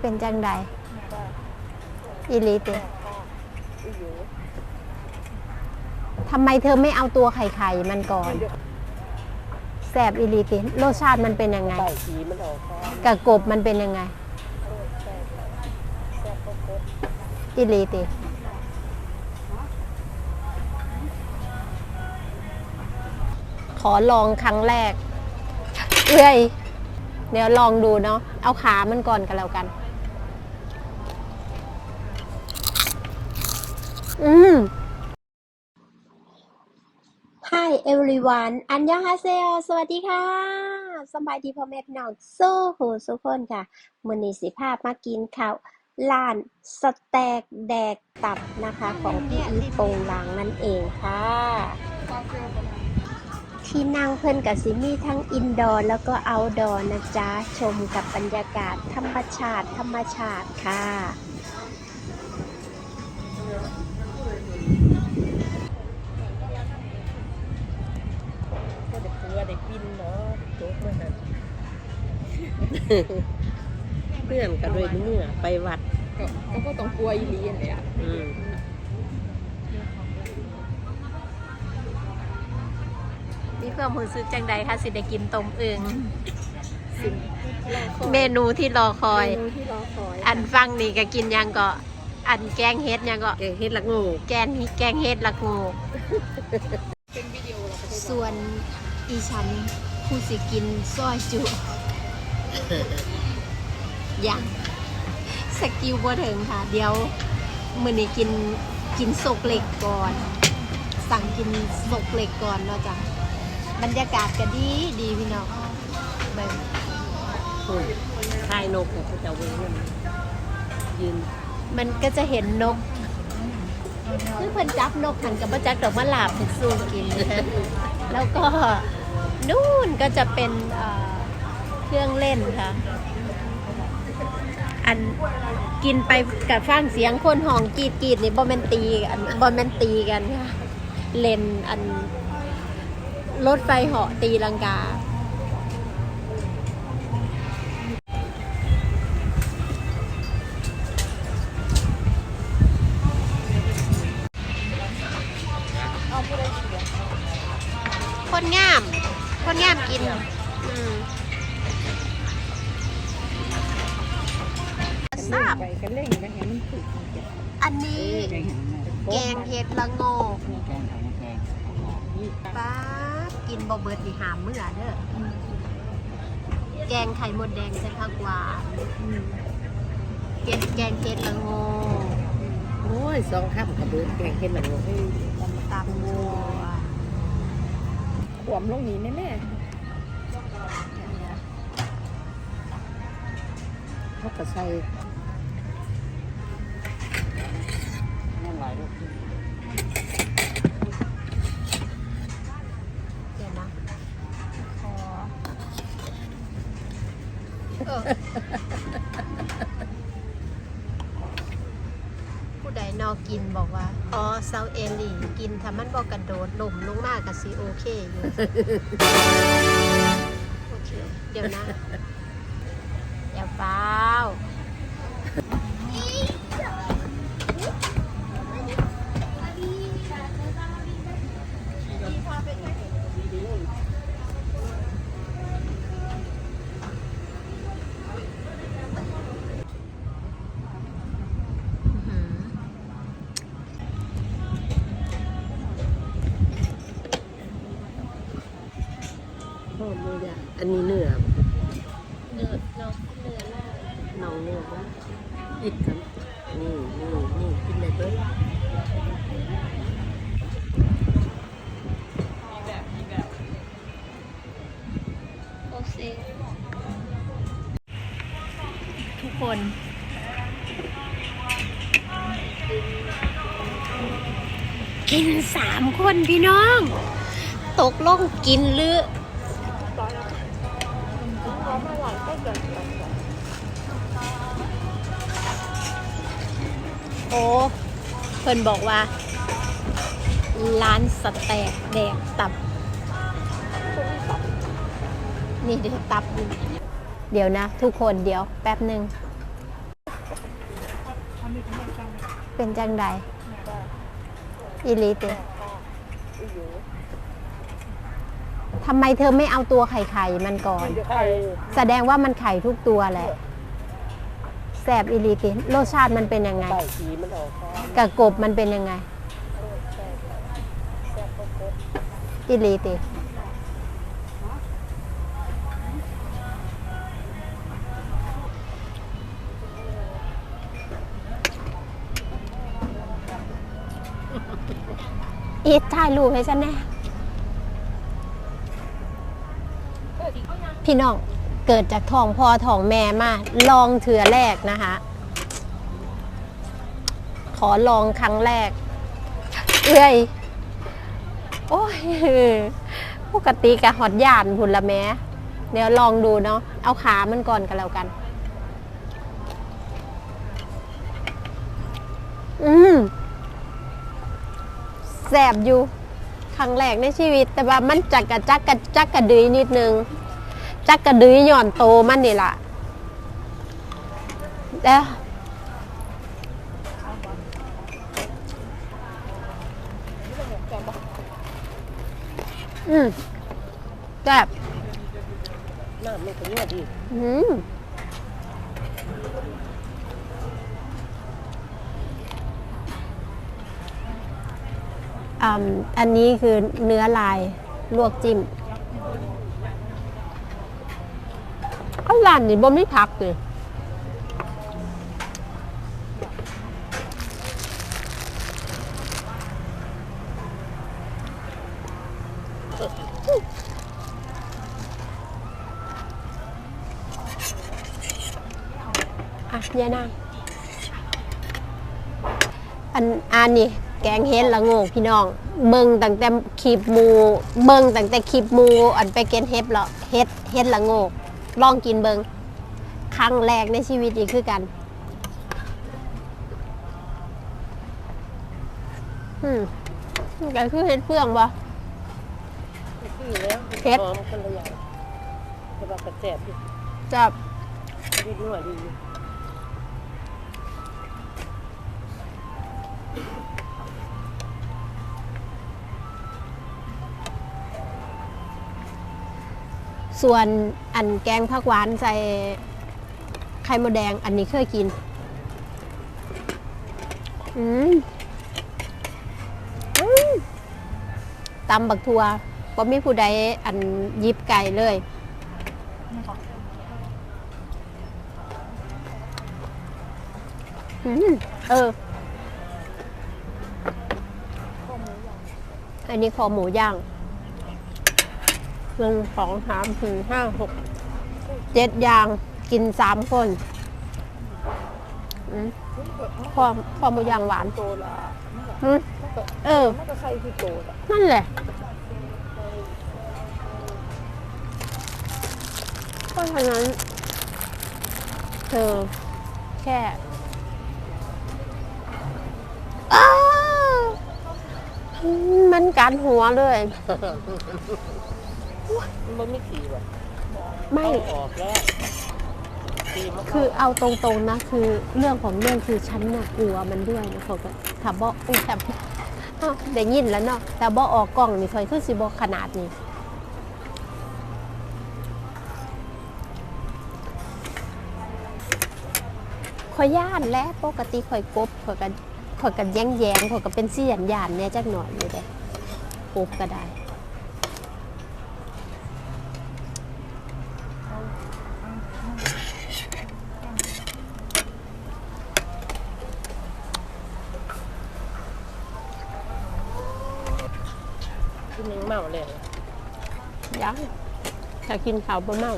เป็นจังใดอีหลีติทำไมเธอไม่เอาตัวไข่ไข่มันก่อนแสบอีหลีติรสชาติมันเป็นยังไง ผีมันออกก่อนกับกบมันเป็นยังไงอีหลีติ ขอลองครั้งแรก เอ้ย เดี๋ยวลองดูเนาะเอาขามันก่อนกันแล้วกัน อืม Hi everyone อันยองฮาเซโอสวัสดีค่ะ สบายดีพ่อแม่พี่น้องโซ่โหสุกคนค่ะมือนี้สิภาพมากินข้าวร้านสแต็กแดกตับนะคะ ของพี่อีโปงลางนั่นเองค่ะ ที่นั่งเพิ่นกับซิมีทั้งอินดอร์แล้วก็เอาดอร์นะจ๊ะ ชมกับบรรยากาศธรรมชาติธรรมชาติค่ะก็เด็กตัวเด็กปินเนาะโจ๊กมาหันเพื่อนกันด้วยเมื่อไปวัดก็ก็ก็ต้องกลัวอีหลีนเลยอะ อืม มีความรู้สึกจังใดคะสิได้กินต้มอึงเมนูที่รอคอย เมนูที่รอคอยอันฟังนี่ก็กินยังก็ อันแกงเฮ็ดยังก็ แกงเฮ็ดละโงูแกงแกงเฮ็ดละงูเป็นวิดีโอเราก็ได้ส่วนอีฉันผู้สิกินซอยจุยังสกิลบ่ถึงค่ะ เดี๋ยวมื้อนี้กินกินสกเหล็กก่อน สั่งกินสกเหล็กก่อนเนาะจ้ะ บรรยากาศก็ดีดีพี่น้องเบิ่งอืมทายนกเนี่ยเขาจะเอาไว้นั่นยืนมันก็จะเห็นนกคือเพิ่นจับนกหันกับบ่จักดอกมะลาบถึงสู้กินนะแล้วก็นู่นก็จะเป็นเอ่อเครื่องเล่นค่ะ อันกินไปกับฟังเสียงคนห้องกรีดกรีดนี่บ่แม่นตีกันบ่แม่นตีกันค่ะ เล่นอัน รถไฟเหาะตีลังกา คนงาม คนงามกิน อืมทราบไปกันเล่นกันเห็นมันถูกอันนี้แกงเห็ดละโงกป้า ดกินบ่เบิดนี่หามเมื่อเด้ออแกงไข่มดแดงใส่ผักหวานแกงแกงเห็ดละโงกโอ้ยสองข้ามกับเบิดแกงเฮ็ดละโงูตำวัวขวมลงนี้แน่เขาก็ใส่นั่นหลายลูก เดี๋ยวนะขอเออผู้ใดนอกกิน บอกว่า อ๋อเซาเอลีกินถ้ามันบอกกระโดดหล่มลงมากกับซีโอเคอยู่โอเค เดี๋ยวนะอย่าเฝ้า คน กินสามคนพี่น้อง ตกลงกินหรือโอ้เพิ่นบอกว่า ร้านสแต็กแดกตับ นี่เดี๋ยวตับ เดี๋ยวนะ ทุกคนเดี๋ยวแป๊บหนึ่ง เป็นจังใดอีหลีเตทำไมเธอไม่เอาตัวไข่ไข่มันก่อน แสดงว่ามันไข่ทุกตัวแหละแสบอีหลีติรสชาติมันเป็นยังไงกค่ะกับกบมันเป็นยังไงอีหลีติ อีทถ่ายรูปให้ฉันแน่พี่น้องเกิดจากท้องพ่อท้องแม่มาลองเถือแรกนะคะ ขอลองครั้งแรก เอ้ยโอ้ยปกติกะหอดยานพุ่นละแม้ เดี๋ยวลองดูเนาะเอาขามันก่อนกันแล้วกัน อืมแสบอยู่ครั้งแรกในชีวิต แต่ว่ามันจักกะจักกะจักกะดืยนิดนึง จักกระดื้อย่อนโตมันนี่ล่ะแล้วอืมแบบน้ำมันก็เนี่ยดีอืมอ่ำ อันนี้คือเนื้อลายลวกจิ้มเอาร้านนี่บ่มีผักเลยอะยายนางอันอันนี้ แกงเฮ็ดละโงกพี่น้อง เบิ่งตั้งแต่คลิปหมู เบิ่งตั้งแต่คลิปหมูอันไปเก็นเฮ็ดละเฮ็ดเฮ็ดละโงก ลองกินเบิงครั้งแรกในชีวิตอีกคือกันอืมก็คือเห็ดเฟืองบ่คือแล้วเผ็ดหอมคนละอย่างแต่ว่ากระแสบอยู่จับดีนัวดี ส่วนอันแกงผักหวานใส่ไข่มดแดงอันนี้เคยกิน อืมตำบักทัวบ่มีผู้ใดอันยิบไก่เลย อืม เออ อันนี้คอหมูย่าง หนึ่งสองสามสี่ห้าหกเจ็ดอย่างกินสามคนอืมคอคอหมูย่างหวานโตละอืมเออมันก็ใครคือโตละนั่นแหละเพราะฉะนั้น เธอแค่อ้าวมันการหัวเลย มันบ่มีสีว่ะไม่เอาออกแล้วสีมันคือเอาตรงๆนะ คือเรื่องของเรื่องคือฉันน่ะกลัวมันด้วยนะเขาก็ถามบ่อุ้ยแต่อ้าวได้ยินแล้วเนาะแต่บ่ออกกล้องนี่คอยคือสิบ่ขนาดนี้ข่อยย่านและปกติข่อยกบข่อยกันข่อยกันแย้งแยงๆข่อยก็เป็นเสียนย่านเนี่ยจักหน่อยอยู่เด้กบก็ได้ ที่นึงเมาเลยยังถ้ากินข้าวบ่เมา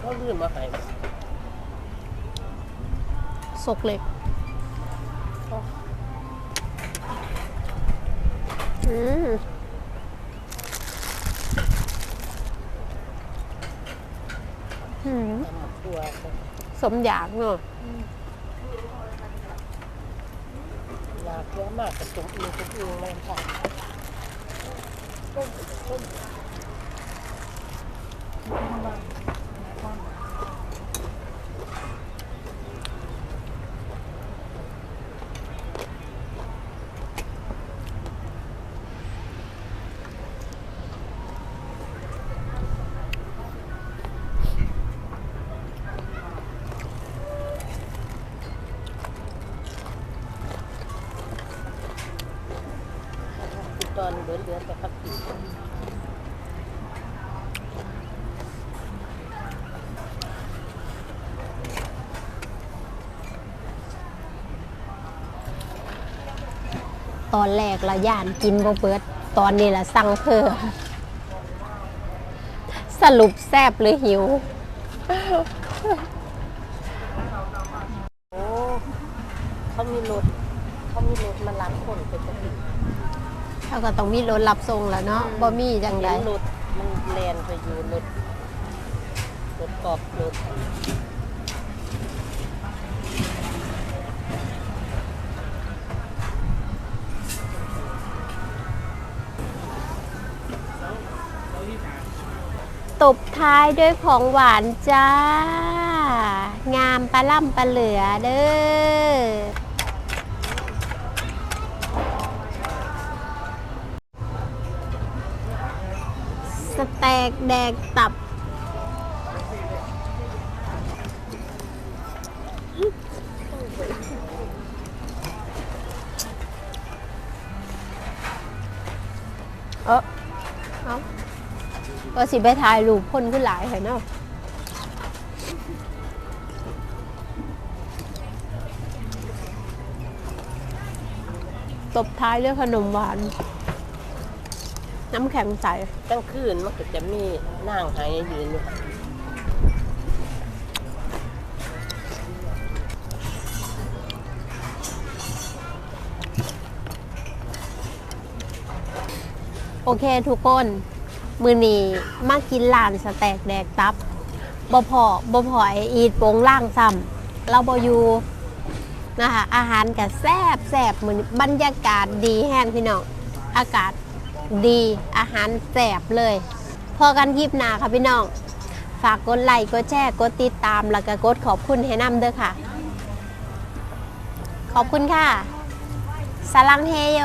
เขาลืมมาให้สกเล็กอืมอืมตำบักตัวสมอยากเนาะ อยากเยอะมากกระจุกอีกกระจุกเลยค่ะต้นเดือนเดือนแต่พักกินตอนแรกละย่านกินบ่เบิด ตอนนี้ละสั่งเพิ่มสรุปแซบหรือหิว โอ้เขามีรถเขามีรถมาล้างคนเป็นปกติ เขาก็ต้องมีรถรับส่งแล้วเนาะบ่มีจังไดเห็นรถมันแลนไปอยู่รถรถกอบรถตบท้ายด้วยของหวานจ้า งามปลาล่ำปลาเหลือเด้อ กแดกตับ เออเอาก็สิไปถ่ายรูปคนขึ้นหลายเหรอเนาะตบท้ายด้วยขนมหวาน น้ำแข็งใสกลางคืนมันก็จะมีนั่งหายยืนอยู่โอเคทุกคน มือนี้มากินร้านสแต็กแดกตับบ่พอบ่พอไออีดโปงล่างซ้ำเราบ่อยู่นะคะอาหารกับแซบแซบมือบรรยากาศดีแห้งพี่น้องอากาศ ดีอาหารแสบเลยพอกันคลิปหนาค่ะพี่น้อง ฝากกดไลค์กดแชร์กดติดตามแล้วก็กดขอบคุณให้นำเด้อค่ะ ขอบคุณค่ะสลังเฮโย